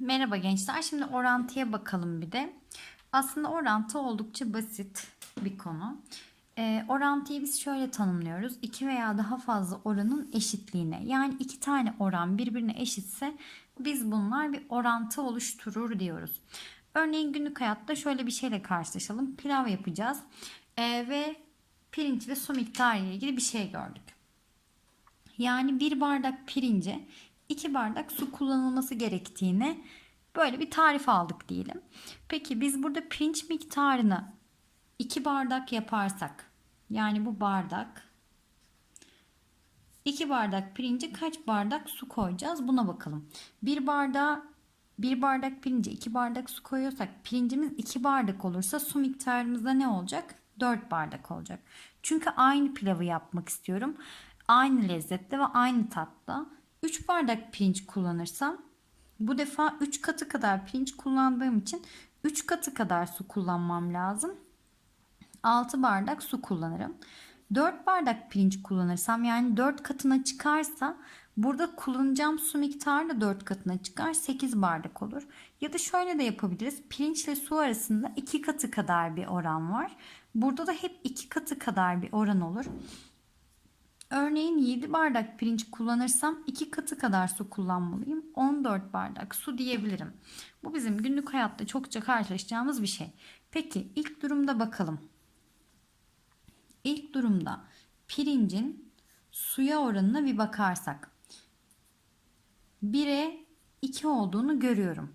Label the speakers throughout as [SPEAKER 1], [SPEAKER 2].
[SPEAKER 1] Merhaba gençler. Şimdi orantıya bakalım bir de. Aslında orantı oldukça basit bir konu. Ee, orantıyı biz şöyle tanımlıyoruz. İki veya daha fazla oranın eşitliğine. Yani iki tane oran birbirine eşitse biz bunlar bir orantı oluşturur diyoruz. Örneğin günlük hayatta şöyle bir şeyle karşılaşalım. Pilav yapacağız. Ee, ve pirinç ve su miktarı ile ilgili bir şey gördük. Yani bir bardak pirince 2 bardak su kullanılması gerektiğine böyle bir tarif aldık diyelim. Peki biz burada pirinç miktarını 2 bardak yaparsak yani bu bardak 2 bardak pirince kaç bardak su koyacağız buna bakalım. Bir bardağa bir bardak pirince 2 bardak su koyuyorsak pirincimiz 2 bardak olursa su miktarımız da ne olacak? 4 bardak olacak. Çünkü aynı pilavı yapmak istiyorum. Aynı lezzette ve aynı tatta. 3 bardak pirinç kullanırsam bu defa 3 katı kadar pirinç kullandığım için 3 katı kadar su kullanmam lazım. 6 bardak su kullanırım. 4 bardak pirinç kullanırsam yani 4 katına çıkarsa burada kullanacağım su miktarı da 4 katına çıkar 8 bardak olur. Ya da şöyle de yapabiliriz. Pirinçle su arasında 2 katı kadar bir oran var. Burada da hep 2 katı kadar bir oran olur. Örneğin 7 bardak pirinç kullanırsam 2 katı kadar su kullanmalıyım. 14 bardak su diyebilirim. Bu bizim günlük hayatta çokça karşılaşacağımız bir şey. Peki ilk durumda bakalım. İlk durumda pirincin suya oranına bir bakarsak. 1'e 2 olduğunu görüyorum.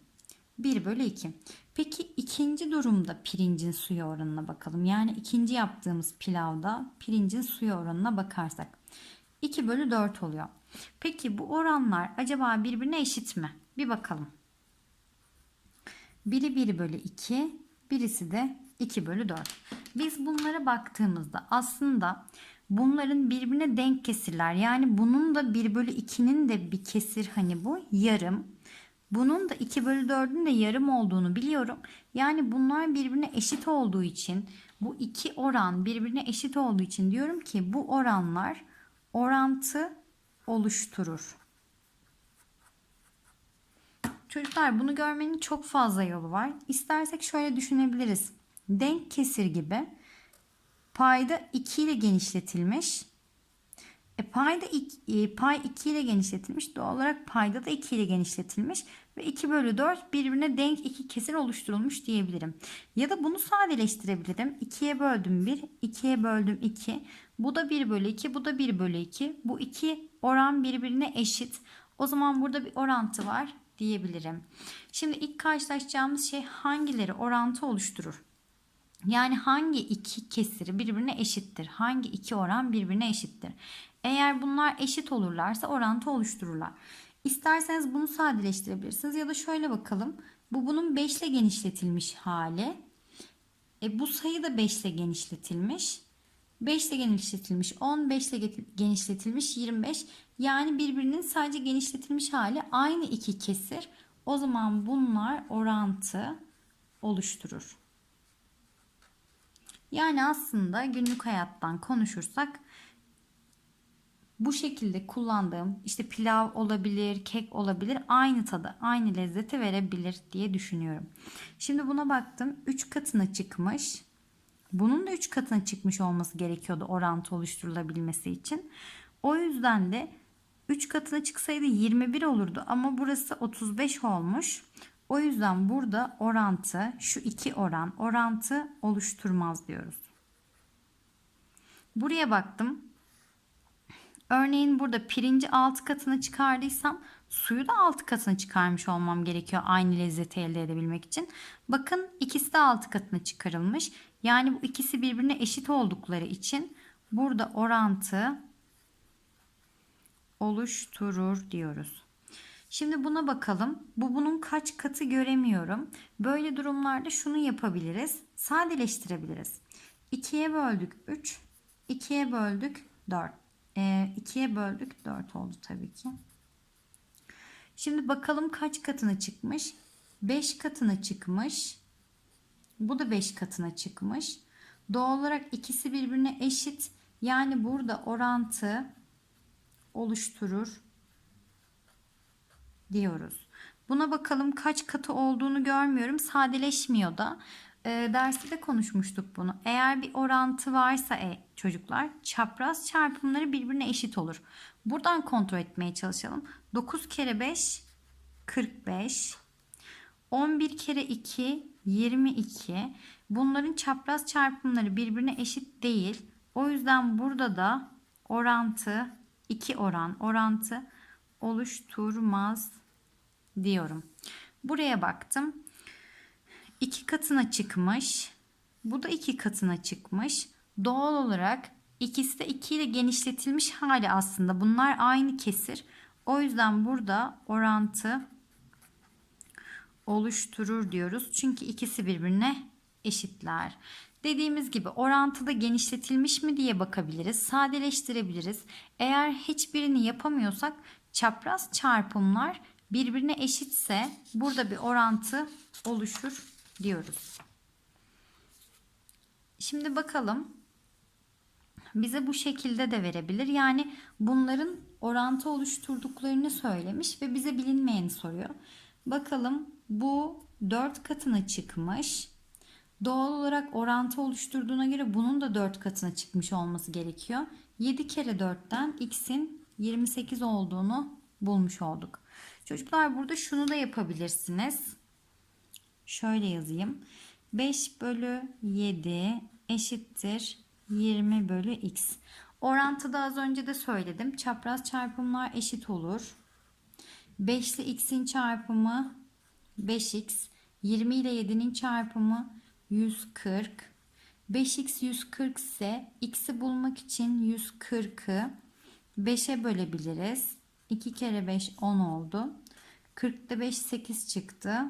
[SPEAKER 1] 1 bölü 2. Peki ikinci durumda pirincin suya oranına bakalım. Yani ikinci yaptığımız pilavda pirincin suya oranına bakarsak. 2 bölü 4 oluyor. Peki bu oranlar acaba birbirine eşit mi? Bir bakalım. Biri 1 bölü 2, birisi de 2 bölü 4. Biz bunlara baktığımızda aslında bunların birbirine denk kesirler. Yani bunun da 1 bölü 2'nin de bir kesir hani bu yarım. Bunun da 2 bölü 4'ün de yarım olduğunu biliyorum. Yani bunlar birbirine eşit olduğu için bu iki oran birbirine eşit olduğu için diyorum ki bu oranlar orantı oluşturur. Çocuklar bunu görmenin çok fazla yolu var. İstersek şöyle düşünebiliriz. Denk kesir gibi payda 2 ile genişletilmiş. E, payda e, pay 2 ile genişletilmiş. Doğal olarak payda da 2 ile genişletilmiş. Ve 2 bölü 4 birbirine denk iki kesir oluşturulmuş diyebilirim. Ya da bunu sadeleştirebilirim. 2'ye böldüm 1, 2'ye böldüm 2. Bu da 1 bölü 2, bu da 1 bölü 2. Bu iki oran birbirine eşit. O zaman burada bir orantı var diyebilirim. Şimdi ilk karşılaşacağımız şey hangileri orantı oluşturur? Yani hangi iki kesiri birbirine eşittir? Hangi iki oran birbirine eşittir? Eğer bunlar eşit olurlarsa orantı oluştururlar. İsterseniz bunu sadeleştirebilirsiniz ya da şöyle bakalım. Bu bunun 5 ile genişletilmiş hali. E, bu sayı da 5 ile genişletilmiş. 5 ile genişletilmiş 10, 5 ile genişletilmiş 25. Yani birbirinin sadece genişletilmiş hali aynı iki kesir. O zaman bunlar orantı oluşturur. Yani aslında günlük hayattan konuşursak bu şekilde kullandığım işte pilav olabilir, kek olabilir aynı tadı, aynı lezzeti verebilir diye düşünüyorum. Şimdi buna baktım 3 katına çıkmış. Bunun da 3 katına çıkmış olması gerekiyordu orantı oluşturulabilmesi için. O yüzden de 3 katına çıksaydı 21 olurdu ama burası 35 olmuş. O yüzden burada orantı şu iki oran orantı oluşturmaz diyoruz. Buraya baktım. Örneğin burada pirinci 6 katına çıkardıysam suyu da 6 katına çıkarmış olmam gerekiyor aynı lezzeti elde edebilmek için. Bakın ikisi de 6 katına çıkarılmış. Yani bu ikisi birbirine eşit oldukları için burada orantı oluşturur diyoruz. Şimdi buna bakalım. Bu bunun kaç katı göremiyorum. Böyle durumlarda şunu yapabiliriz. Sadeleştirebiliriz. 2'ye böldük 3. 2'ye böldük 4. E, 2'ye böldük 4 oldu tabii ki. Şimdi bakalım kaç katına çıkmış. 5 katına çıkmış. Bu da 5 katına çıkmış. Doğal olarak ikisi birbirine eşit. Yani burada orantı oluşturur diyoruz. Buna bakalım kaç katı olduğunu görmüyorum. Sadeleşmiyor da. E, derste de konuşmuştuk bunu. Eğer bir orantı varsa e, çocuklar çapraz çarpımları birbirine eşit olur. Buradan kontrol etmeye çalışalım. 9 kere 5 45. 11 kere 2 22. Bunların çapraz çarpımları birbirine eşit değil. O yüzden burada da orantı 2 oran orantı oluşturmaz diyorum. Buraya baktım. 2 katına çıkmış. Bu da 2 katına çıkmış. Doğal olarak ikisi de 2 ile genişletilmiş hali aslında. Bunlar aynı kesir. O yüzden burada orantı oluşturur diyoruz. Çünkü ikisi birbirine eşitler. Dediğimiz gibi orantıda genişletilmiş mi diye bakabiliriz. Sadeleştirebiliriz. Eğer hiçbirini yapamıyorsak çapraz çarpımlar birbirine eşitse burada bir orantı oluşur diyoruz. Şimdi bakalım. Bize bu şekilde de verebilir. Yani bunların orantı oluşturduklarını söylemiş ve bize bilinmeyeni soruyor. Bakalım bu 4 katına çıkmış. Doğal olarak orantı oluşturduğuna göre bunun da 4 katına çıkmış olması gerekiyor. 7 kere 4'ten x'in 28 olduğunu bulmuş olduk. Çocuklar burada şunu da yapabilirsiniz. Şöyle yazayım. 5 bölü 7 eşittir 20 bölü x. Orantıda az önce de söyledim. Çapraz çarpımlar eşit olur. 5 ile x'in çarpımı 5x. 20 ile 7'nin çarpımı 140. 5x 140 ise x'i bulmak için 140'ı 5'e bölebiliriz. 2 kere 5 10 oldu. 40'da 5 8 çıktı.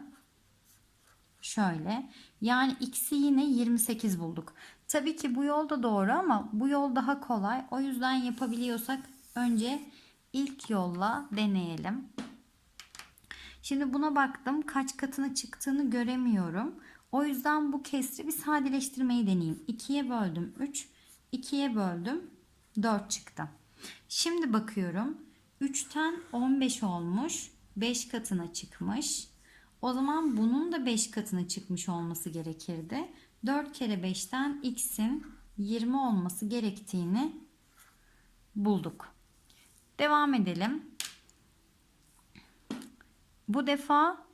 [SPEAKER 1] Şöyle. Yani x'i yine 28 bulduk. Tabii ki bu yol da doğru ama bu yol daha kolay. O yüzden yapabiliyorsak önce ilk yolla deneyelim. Şimdi buna baktım. Kaç katına çıktığını göremiyorum. O yüzden bu kesri bir sadeleştirmeyi deneyeyim. 2'ye böldüm 3. 2'ye böldüm 4 çıktı. Şimdi bakıyorum. 3'ten 15 olmuş. 5 katına çıkmış. O zaman bunun da 5 katına çıkmış olması gerekirdi. 4 kere 5'ten x'in 20 olması gerektiğini bulduk. Devam edelim. Bu defa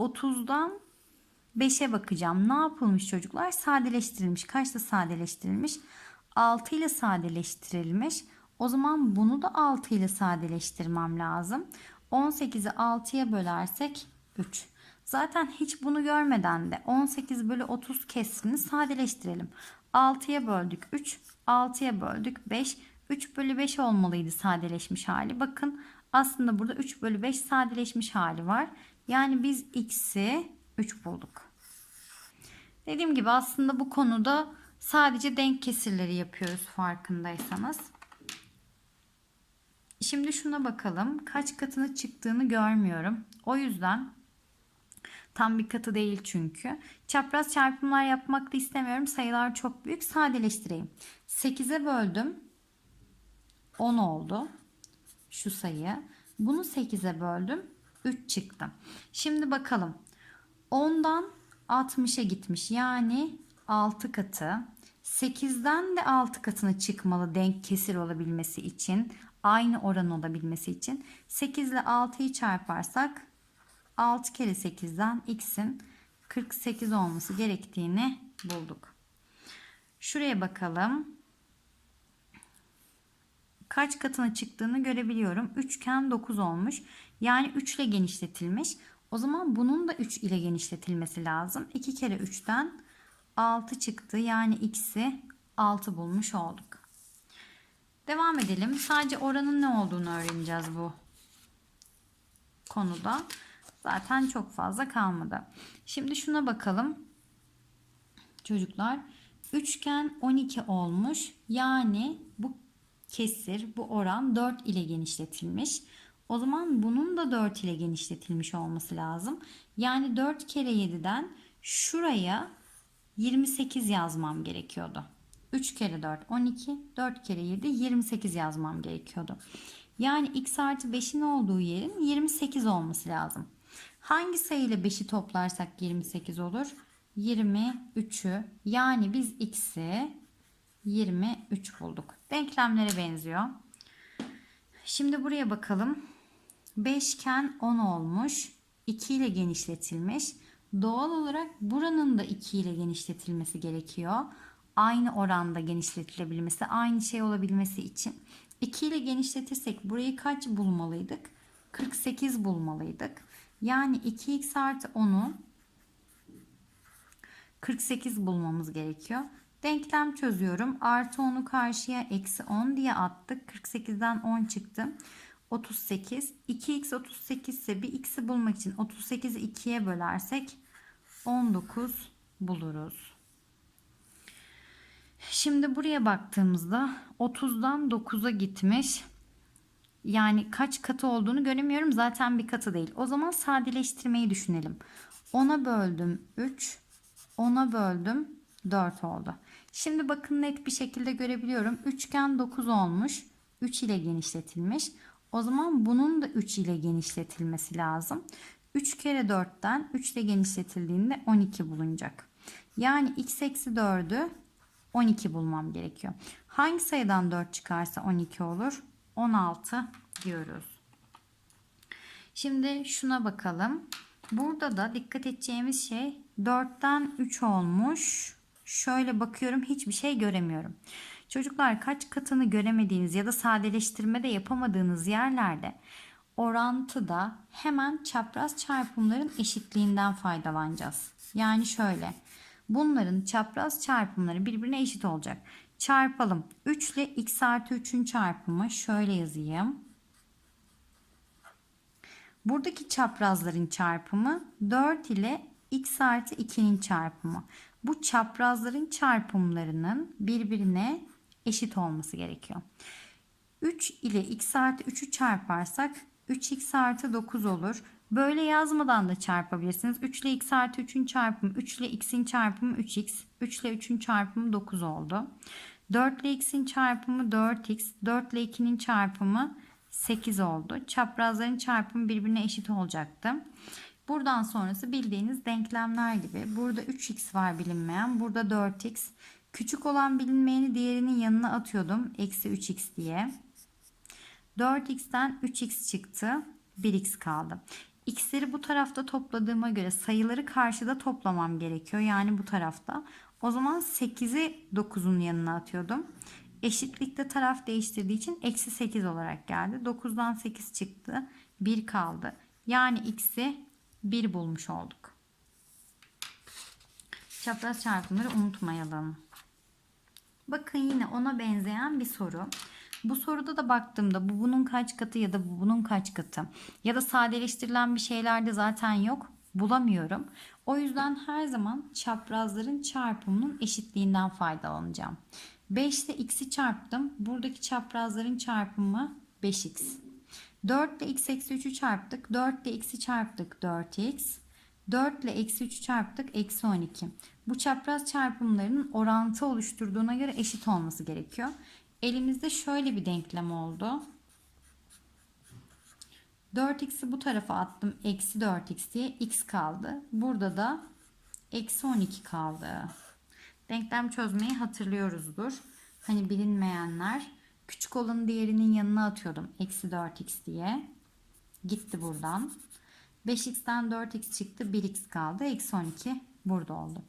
[SPEAKER 1] 30'dan 5'e bakacağım. Ne yapılmış çocuklar? Sadeleştirilmiş. Kaçta sadeleştirilmiş? 6 ile sadeleştirilmiş. O zaman bunu da 6 ile sadeleştirmem lazım. 18'i 6'ya bölersek 3. Zaten hiç bunu görmeden de 18 bölü 30 kesrini sadeleştirelim. 6'ya böldük 3, 6'ya böldük 5. 3 bölü 5 olmalıydı sadeleşmiş hali. Bakın aslında burada 3 bölü 5 sadeleşmiş hali var. Yani biz x'i 3 bulduk. Dediğim gibi aslında bu konuda sadece denk kesirleri yapıyoruz farkındaysanız. Şimdi şuna bakalım. Kaç katına çıktığını görmüyorum. O yüzden tam bir katı değil çünkü. Çapraz çarpımlar yapmak da istemiyorum. Sayılar çok büyük. Sadeleştireyim. 8'e böldüm. 10 oldu. Şu sayı. Bunu 8'e böldüm. 3 çıktı. Şimdi bakalım. 10'dan 60'a gitmiş. Yani 6 katı. 8'den de 6 katına çıkmalı denk kesir olabilmesi için. Aynı oran olabilmesi için. 8 ile 6'yı çarparsak 6 kere 8'den x'in 48 olması gerektiğini bulduk. Şuraya bakalım. Kaç katına çıktığını görebiliyorum. Üçgen 9 olmuş. Yani 3 ile genişletilmiş. O zaman bunun da 3 ile genişletilmesi lazım. 2 kere 3'ten 6 çıktı. Yani x'i 6 bulmuş olduk. Devam edelim. Sadece oranın ne olduğunu öğreneceğiz bu konuda. Zaten çok fazla kalmadı. Şimdi şuna bakalım. Çocuklar üçgen 12 olmuş. Yani bu kesir, bu oran 4 ile genişletilmiş. O zaman bunun da 4 ile genişletilmiş olması lazım. Yani 4 kere 7'den şuraya 28 yazmam gerekiyordu. 3 kere 4 12, 4 kere 7 28 yazmam gerekiyordu. Yani x artı 5'in olduğu yerin 28 olması lazım. Hangi sayı ile 5'i toplarsak 28 olur? 23'ü yani biz x'i 23 bulduk. Denklemlere benziyor. Şimdi buraya bakalım. Beşgen 10 olmuş. 2 ile genişletilmiş. Doğal olarak buranın da 2 ile genişletilmesi gerekiyor. Aynı oranda genişletilebilmesi, aynı şey olabilmesi için. 2 ile genişletirsek burayı kaç bulmalıydık? 48 bulmalıydık. Yani 2x artı 10'u 48 bulmamız gerekiyor. Denklem çözüyorum. Artı 10'u karşıya eksi 10 diye attık. 48'den 10 çıktı. 38. 2x 38 ise bir x'i bulmak için 38'i 2'ye bölersek 19 buluruz. Şimdi buraya baktığımızda 30'dan 9'a gitmiş. Yani kaç katı olduğunu göremiyorum. Zaten bir katı değil. O zaman sadeleştirmeyi düşünelim. 10'a böldüm 3. 10'a böldüm 4 oldu. Şimdi bakın net bir şekilde görebiliyorum. Üçgen 9 olmuş. 3 ile genişletilmiş. O zaman bunun da 3 ile genişletilmesi lazım. 3 kere 4'ten 3 ile genişletildiğinde 12 bulunacak. Yani x eksi 4'ü 12 bulmam gerekiyor. Hangi sayıdan 4 çıkarsa 12 olur? 16 diyoruz. Şimdi şuna bakalım. Burada da dikkat edeceğimiz şey 4'ten 3 olmuş. Şöyle bakıyorum hiçbir şey göremiyorum. Çocuklar kaç katını göremediğiniz ya da sadeleştirme de yapamadığınız yerlerde orantıda hemen çapraz çarpımların eşitliğinden faydalanacağız. Yani şöyle bunların çapraz çarpımları birbirine eşit olacak. Çarpalım. 3 ile x artı 3'ün çarpımı şöyle yazayım. Buradaki çaprazların çarpımı 4 ile x artı 2'nin çarpımı. Bu çaprazların çarpımlarının birbirine eşit olması gerekiyor. 3 ile x artı 3'ü çarparsak 3x artı 9 olur. Böyle yazmadan da çarpabilirsiniz. 3 ile x artı 3'ün çarpımı 3 ile x'in çarpımı 3x. 3 ile 3'ün çarpımı 9 oldu. 4 ile x'in çarpımı 4x. 4 ile 2'nin çarpımı 8 oldu. Çaprazların çarpımı birbirine eşit olacaktı. Buradan sonrası bildiğiniz denklemler gibi. Burada 3x var bilinmeyen. Burada 4x. Küçük olan bilinmeyeni diğerinin yanına atıyordum. Eksi 3x diye. 4x'ten 3x çıktı. 1x kaldı. X'leri bu tarafta topladığıma göre sayıları karşıda toplamam gerekiyor. Yani bu tarafta. O zaman 8'i 9'un yanına atıyordum. Eşitlikte taraf değiştirdiği için eksi 8 olarak geldi. 9'dan 8 çıktı. 1 kaldı. Yani x'i 1 bulmuş olduk. Çapraz çarpımları unutmayalım. Bakın yine ona benzeyen bir soru. Bu soruda da baktığımda bu bunun kaç katı ya da bu bunun kaç katı ya da sadeleştirilen bir şeylerde zaten yok bulamıyorum. O yüzden her zaman çaprazların çarpımının eşitliğinden faydalanacağım. 5 ile x'i çarptım. Buradaki çaprazların çarpımı 5x. 4 ile x eksi 3'ü çarptık. 4 ile x'i çarptık 4x. 4 ile eksi 3'ü çarptık eksi 12. Bu çapraz çarpımlarının orantı oluşturduğuna göre eşit olması gerekiyor. Elimizde şöyle bir denklem oldu. 4x'i bu tarafa attım. Eksi 4x diye x kaldı. Burada da eksi 12 kaldı. Denklem çözmeyi hatırlıyoruzdur. Hani bilinmeyenler küçük olanı diğerinin yanına atıyordum. Eksi 4x diye. Gitti buradan. 5x'ten 4x çıktı. 1x kaldı. Eksi 12 burada oldu.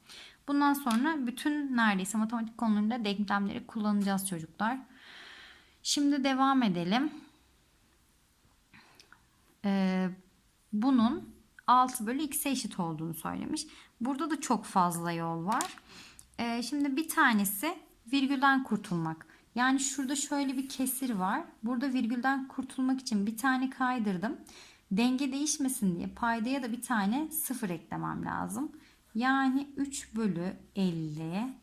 [SPEAKER 1] Bundan sonra bütün neredeyse matematik konularında denklemleri kullanacağız çocuklar. Şimdi devam edelim. Ee, bunun 6 bölü x'e eşit olduğunu söylemiş. Burada da çok fazla yol var. Ee, şimdi bir tanesi virgülden kurtulmak. Yani şurada şöyle bir kesir var. Burada virgülden kurtulmak için bir tane kaydırdım. Denge değişmesin diye paydaya da bir tane sıfır eklemem lazım. Yani 3 bölü 50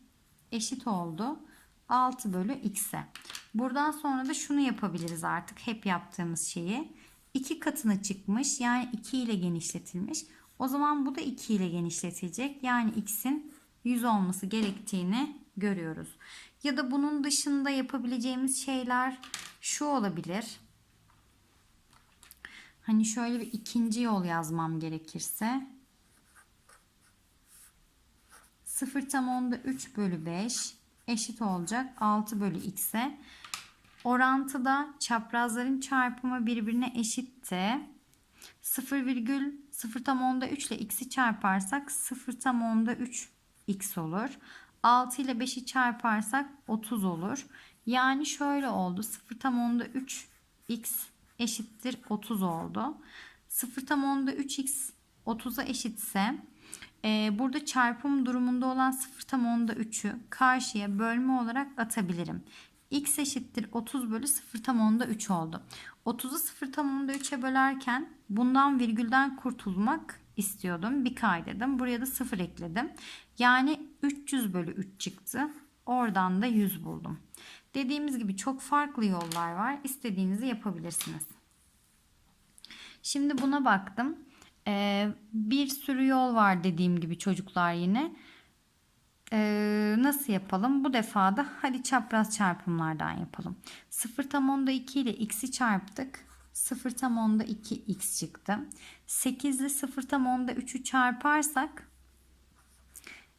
[SPEAKER 1] eşit oldu. 6 bölü x'e. Buradan sonra da şunu yapabiliriz artık. Hep yaptığımız şeyi. 2 katına çıkmış. Yani 2 ile genişletilmiş. O zaman bu da 2 ile genişletilecek. Yani x'in 100 olması gerektiğini görüyoruz. Ya da bunun dışında yapabileceğimiz şeyler şu olabilir. Hani şöyle bir ikinci yol yazmam gerekirse 0 tam onda 3 bölü 5 eşit olacak 6 bölü x'e. Orantıda çaprazların çarpımı birbirine eşitti. 0 virgül 0 tam onda 3 ile x'i çarparsak 0 tam onda 3 x olur. 6 ile 5'i çarparsak 30 olur. Yani şöyle oldu. 0 tam onda 3 x eşittir 30 oldu. 0 tam onda 3 x 30'a eşitse burada çarpım durumunda olan 0 tam onda 3'ü karşıya bölme olarak atabilirim. x eşittir 30 bölü 0 tam onda 3 oldu. 30'u 0 tam onda 3'e bölerken bundan virgülden kurtulmak istiyordum. Bir kaydırdım. Buraya da 0 ekledim. Yani 300 bölü 3 çıktı. Oradan da 100 buldum. Dediğimiz gibi çok farklı yollar var. İstediğinizi yapabilirsiniz. Şimdi buna baktım. Ee, bir sürü yol var dediğim gibi çocuklar yine. Ee, nasıl yapalım? Bu defa da hadi çapraz çarpımlardan yapalım. 0 tam onda 2 ile x'i çarptık. 0 tam onda 2 x çıktı. 8 ile 0 tam onda 3'ü çarparsak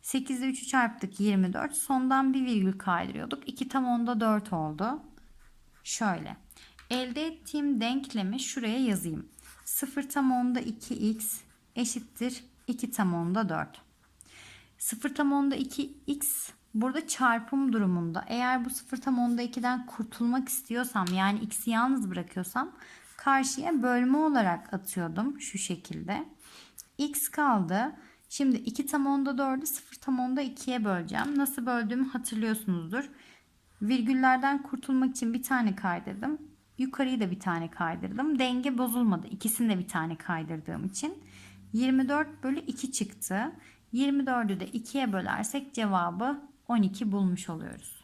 [SPEAKER 1] 8 ile 3'ü çarptık 24. Sondan bir virgül kaydırıyorduk. 2 tam onda 4 oldu. Şöyle. Elde ettiğim denklemi şuraya yazayım. 0 tam onda 2x eşittir 2 tam onda 4. 0 tam onda 2x burada çarpım durumunda. Eğer bu 0 tam onda 2'den kurtulmak istiyorsam yani x'i yalnız bırakıyorsam karşıya bölme olarak atıyordum şu şekilde. x kaldı. Şimdi 2 tam onda 4'ü 0 tam onda 2'ye böleceğim. Nasıl böldüğümü hatırlıyorsunuzdur. Virgüllerden kurtulmak için bir tane kaydırdım. Yukarıyı da bir tane kaydırdım. Denge bozulmadı. İkisini de bir tane kaydırdığım için. 24 bölü 2 çıktı. 24'ü de 2'ye bölersek cevabı 12 bulmuş oluyoruz.